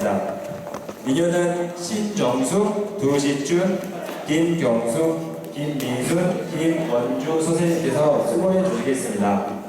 하겠습니다. 미녀는 신정숙, 두시준, 김경수, 김민순, 김원주 선생님께서 수고해 주시겠습니다.